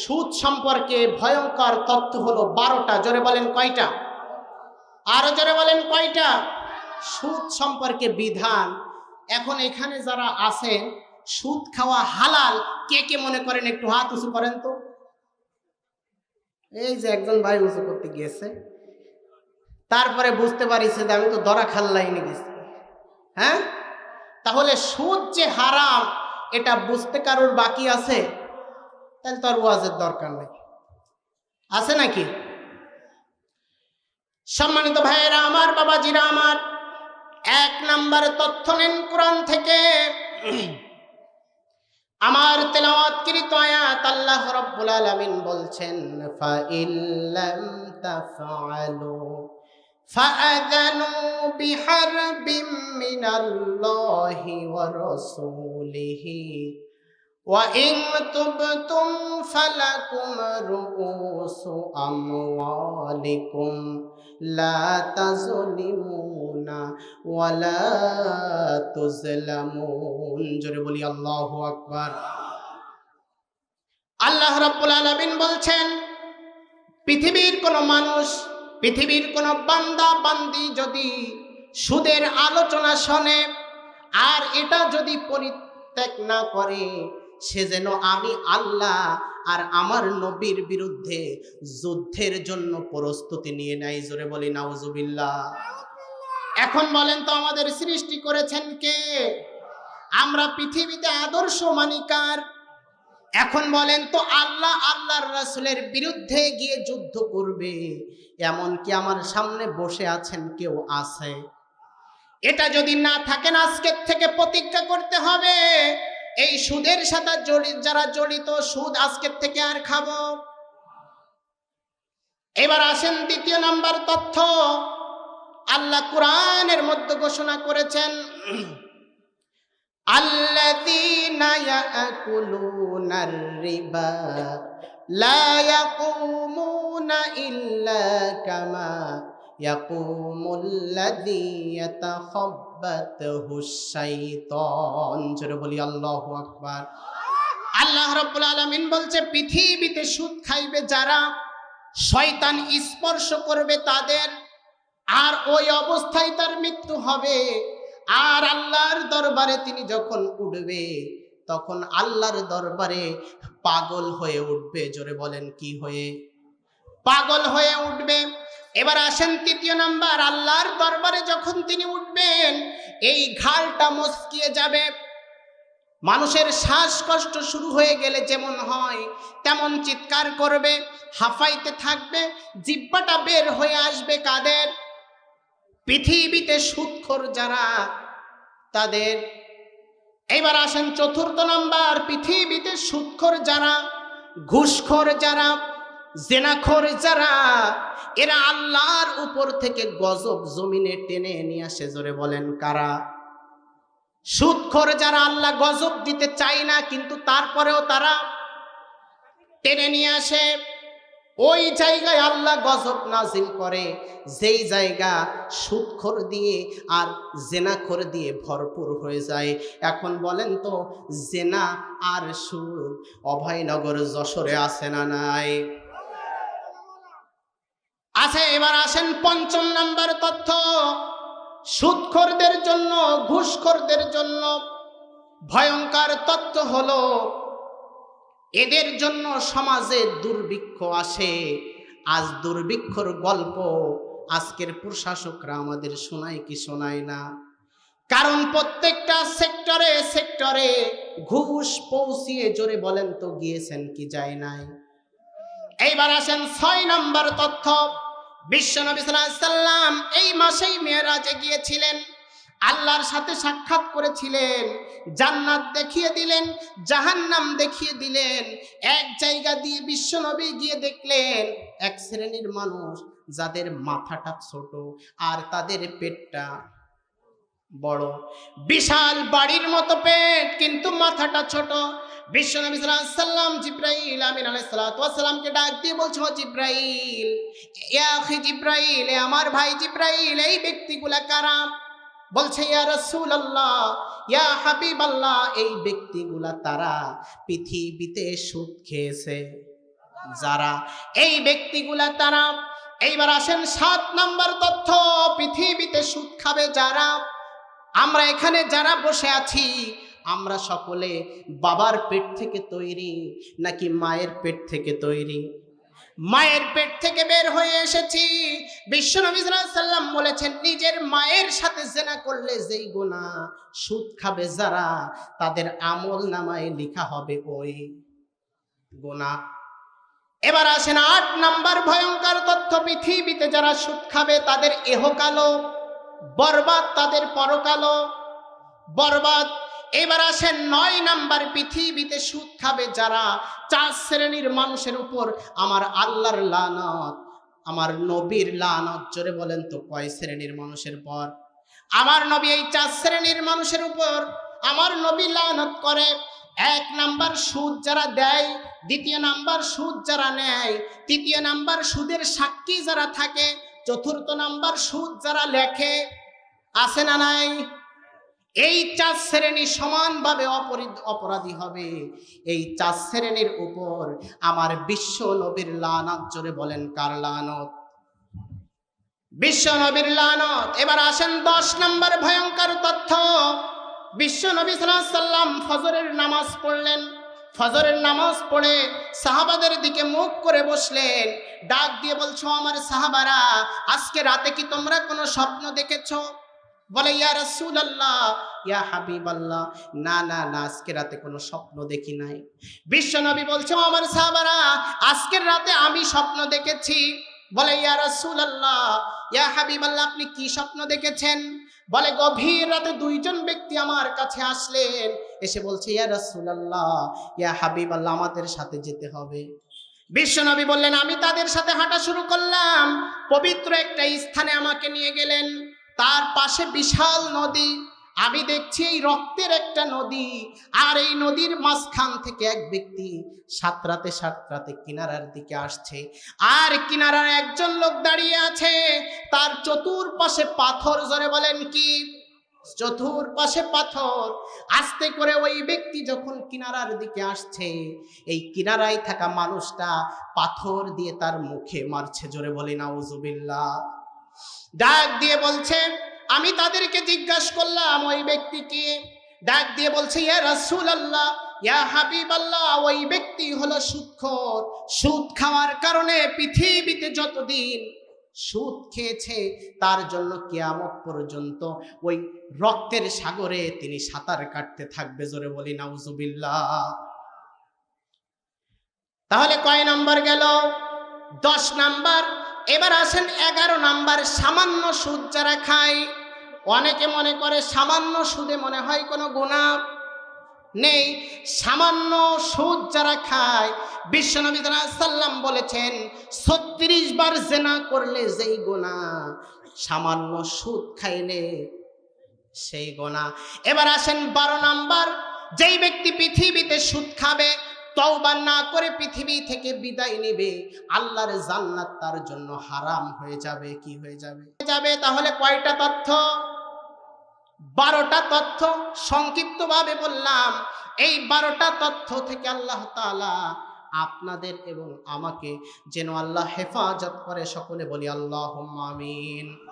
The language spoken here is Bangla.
সুদ সম্পর্কে ভয়ঙ্কর তথ্য হলো বারোটা। জোরে বলেন কয়টা? আরও জোরে বলেন কয়টা? সুদ সম্পর্কে বিধান। এখন এখানে যারা আছেন, সুদ খাওয়া হালাল, কে কে মনে করেন একটু হাত উঁচু করেন তো? এই যে একজন ভাই উঁচু করতে গিয়েছে। তারপরে বুঝতে পারিছে যে আমি তো দরা খাল লাইনে গেছি। হ্যাঁ? তাহলে সুদ যে হারাম, এটা বুঝতে কারোর বাকি আছে? তাহলে তো আর ওয়াজের দরকার নেই। আছে নাকি? সম্মানিত ভাইয়েরা, আমার বাবাজিরা, আমার এক নম্বরে তথ্য নেন কোরআন থেকে। আমার তেলাওয়াতকৃত আয়াত আল্লাহ রাব্বুল আলামিন বলছেন, ফা ইল্লাম তাফআলু ফাআযানু বিহারবিম মিনাল্লাহি ওয়া রাসূলিহি। وإن تبتم فلكم رؤوس أموالكم لا تظلمون ولا تظلمون জোরে বলি আল্লাহু আকবার আল্লাহ রাব্বুল আলামিন বলছেন পৃথিবীর কোন মানুষ পৃথিবীর কোন বান্দা বান্দি যদি সুদের আলোচনা শোনে আর এটা যদি পরিত্যাগ না করে সে যেন আমি আল্লাহ আর আমার নবীর বিরুদ্ধে যুদ্ধের জন্য প্রস্তুতি নিয়ে নেয়। জোরে বলি, নাউজুবিল্লাহ। এখন বলেন তো আমাদের সৃষ্টি করেছেন কে? আমরা পৃথিবীতে আদর্শ মানিকার এখন বলেন তো আল্লাহ আল্লাহর রাসূলের বিরুদ্ধে গিয়ে যুদ্ধ করবে এমন কি আমার সামনে বসে আছেন কেউ আছে। এটা যদি না থাকেন আজকের থেকে প্রতিজ্ঞা করতে হবে। এই সুদের সাথে জড়িত যারা জড়িত সুদ আজকের থেকে আর খাবো এবার আসেন দ্বিতীয় নাম্বার তথ্য আল্লাহ কোরআনের মধ্যে ঘোষণা করেছেন الذين يأكلون الربا لا يقومون إلا كما يقوم الذي يتخبطه শাইতান। জোরে বলি আল্লাহু আকবার। আল্লাহ রাব্বুল আলামিন বলছে পৃথিবীতে সুদ খাইবে যারা শয়তান স্পর্শ করবে তাদের আর ওই অবস্থায় তার মৃত্যু হবে। আর আল্লাহর দরবারে তিনি যখন উঠবে তখন আল্লাহর দরবারে পাগল হয়ে উঠবে। জোরে বলেন কি হয়ে? পাগল হয়ে উঠবে। এবার আসেন তৃতীয় নাম্বার, আল্লাহর দরবারে যখন তিনি উঠবেন, এই ঘালটা মস্কিয়ে যাবে। মানুষের শ্বাসকষ্ট শুরু হয়ে গেলে যেমন হয়, তেমন চিৎকার করবে, হাফাইতে থাকবে, জিব্বাটা বের হয়ে আসবে কাদের? পৃথিবীতে সুৎখর যারা, তাদের। এবার আসেন চতুর্থ নাম্বার, পৃথিবীতে সুৎখর যারা, ঘুষখোর যারা জেনাখোর যারা, এরা আল্লাহর উপর থেকে গজব জমিনে টেনে নিয়ে আসে, জোরে বলেন কারা? সুৎখর যারা আল্লাহ গজব দিতে চায় না, কিন্তু তারপরেও তারা টেনে নিয়ে আসে। ওই জায়গায় আল্লাহ গজব নাজিল করে, যেই জায়গা সুদখোর দিয়ে আর জেনাখোর দিয়ে ভরপুর হয়ে যায়। এখন বলেন তো, জেনা আর সুদ অভয়নগর যশোরে আসে না নাই? আছে এবার আসেন পঞ্চম নাম্বার তথ্য। সুদখোরদের জন্য, ঘুষখোরদের জন্য ভয়ঙ্কর তথ্য হল, এদের জন্য সমাজে দুর্ভিক্ষ আসে। আজ দুর্ভিক্ষর গল্প আজকের প্রশাসকরা আমাদের শোনায় কি শোনায় না? কারণ প্রত্যেকটা সেক্টরে সেক্টরে ঘুষ পৌঁছিয়ে জোরে বলেন তো, গিয়েছেন কি যায় নাই? এইবার আসেন ছয় নম্বর তথ্য। বিশ্বনবী সাল্লাম এই মাসেই মেয়েরাজে গিয়েছিলেন। আল্লাহর সাথে সাক্ষাৎ করেছিলেন, জান্নাত দেখিয়ে দিলেন, জাহান্নাম দেখিয়ে দিলেন, এক জায়গা দিয়ে বিশ্বনবী গিয়ে দেখলেন, এক শ্রেণির মানুষ যাদের মাথাটা ছোট আর তাদের পেটটা বড়। বিশাল বাড়ির মতো পেট, কিন্তু মাথাটা ছোট। বিশ্বনবী সাল্লাম জিব্রাইল আমিন আলাইসালামকে ডাক দিয়ে বলছো জিব্রাইল ইয়া আখি জিব্রাইল আমার ভাই জিব্রাইল, এই ব্যক্তিগুলা কারা? বলছে, ইয়া রাসূলুল্লাহ, ইয়া হাবিব আল্লাহ এই ব্যক্তিগুলা তারা পৃথিবীতে সুদ খেয়েছে। যারা এই ব্যক্তিগুলা তারা, এইবার আসেন সাত নাম্বার তথ্য, পৃথিবীতে সুদ খাবে যারা। আমরা এখানে যারা বসে আছি আমরা সকলে বাবার পেট থেকে তৈরি নাকি মায়ের পেট থেকে তৈরি? মায়ের পেট থেকে বের হয়ে এসেছি। বিশ্বনবী সাল্লাম বলেছেন, নিজের মায়ের সাথে জেনা করলে যেই গোনা সুদ খাবে যারা, তাদের আমল নামায় লেখা হবে ওই গোনা এবার আসেন আট নাম্বার ভয়ঙ্কর তথ্য, পৃথিবীতে যারা সুদ খাবে তাদের এহকালো বরবাদ তাদের পরকালো বরবাদ এবার আসেন নয় নাম্বার পৃথিবীতে সুদ খাবে যারা চার শ্রেণির মানুষের উপর আমার আল্লাহর লানত, আমার নবীর লানত, জোরে বলেন তো, কয় শ্রেণির মানুষের পর? আমার নবী এই চার শ্রেণির মানুষের উপর আমার নবী লানত করে। এক নাম্বার সুদ যারা দেয়, দ্বিতীয় নাম্বার সুদ যারা নেয়, তৃতীয় নাম্বার সুদের সাক্ষী যারা থাকে, চতুর্থ নাম্বার সুদ যারা লেখে। আছে না নাই? এই চার শ্রেণি সমানভাবে অপরি- অপরাধী হবে। এই চার শ্রেণির উপর আমার বিশ্ব নবীর লানত জোরে বলেন, কার লানত? বিশ্ব নবীর লানত। এবার আসেন দশ নম্বর ভয়ঙ্কর তথ্য। বিশ্ব নবী সাল্লাম ফজরের নামাজ পড়লেন। ফজরের নামাজ পড়ে সাহাবাদের দিকে মুখ করে বসলেন। ডাক দিয়ে বলছো আমার সাহাবারা, আজকে রাতে কি তোমরা কোনো স্বপ্ন দেখেছ? বলে, ইয়া রাসূল আল্লাহ ইয়া হাবিব আল্লাহ না না না, আজকে রাতে কোনো স্বপ্ন দেখি নাই। বিশ্ব নবী বলছো আমার সাহাবারা আজকের রাতে আমি স্বপ্ন দেখেছি। বলে, ইয়া রাসূল আল্লাহ ইয়া হাবিব আল্লাহ আপনি কি স্বপ্ন দেখেছেন? বলে, গভীর রাতে দুইজন ব্যক্তি আমার কাছে আসলেন। এসে বলছে, ইয়া রাসূল আল্লাহ ইয়া হাবিব আল্লাহ আমাদের সাথে যেতে হবে। বিশ্বনবী বললেন, আমি তাদের সাথে হাঁটা শুরু করলাম। পবিত্র একটা স্থানে আমাকে নিয়ে গেলেন। তার পাশে বিশাল নদী। আমি দেখছি এই রক্তের একটা নদী আর এই নদীর মাঝখান থেকে এক ব্যক্তি সাতরাতে সাতরাতে কিনারার দিকে আসছে। আর কিনারার একজন লোক দাঁড়িয়ে আছে। তার চতুর্পাশে পাথর জোরে বলেন কি? চতুর্পাশে পাথর। আস্তে করে ওই ব্যক্তি যখন কিনারার দিকে আসছে, এই কিনারায় থাকা মানুষটা পাথর দিয়ে তার মুখে মারছে জোরে বলি নাউজুবিল্লাহ ডাক দিয়ে বলছে, আমি তাদেরকে জিজ্ঞাসা করলাম, ওই ব্যক্তিকে ডাক দিয়ে বলছে, ইয়া রাসূল আল্লাহ ইয়া হাবিব আল্লাহ ওই ব্যক্তি হলো সুদখোর সুদ খাওয়ার কারণে পৃথিবীতে যতদিন সুদ খেয়েছে, তার জন্য কিয়ামত পর্যন্ত ওই রক্তের সাগরে তিনি সাঁতার কাটতে থাকবে। জোরে বলি, নাউজুবিল্লাহ। তাহলে কয় নাম্বার গেল? দশ নাম্বার। এবার আসেন এগারো নাম্বার, সামান্য সুদ যারা খায়, অনেকে মনে করে সামান্য সুদে মনে হয় কোনো গুণা নেই। সামান্য সুদ যারা খায়, বিশ্বনবী সাল্লাম বলেছেন, ছত্রিশ বার জেনা করলে যেই গোনা সামান্য সুদ খাইলে সেই গোনা এবার আসেন বারো নাম্বার, যেই ব্যক্তি পৃথিবীতে সুদ খাবে তওবা না করে পৃথিবী থেকে বিদায় নেবে, আল্লাহর জান্নাত তার জন্য হারাম হয়ে যাবে, কি হয়ে যাবে? যাবে তাহলে কয়টা তথ্য? বারোটা তথ্য। সংক্ষিপ্তভাবে বললাম, এই বারোটা তথ্য থেকে আল্লাহ তাআলা আপনাদের এবং আমাকে যেন আল্লাহ হেফাজত করে। সকলে বলি আল্লাহ আমিন।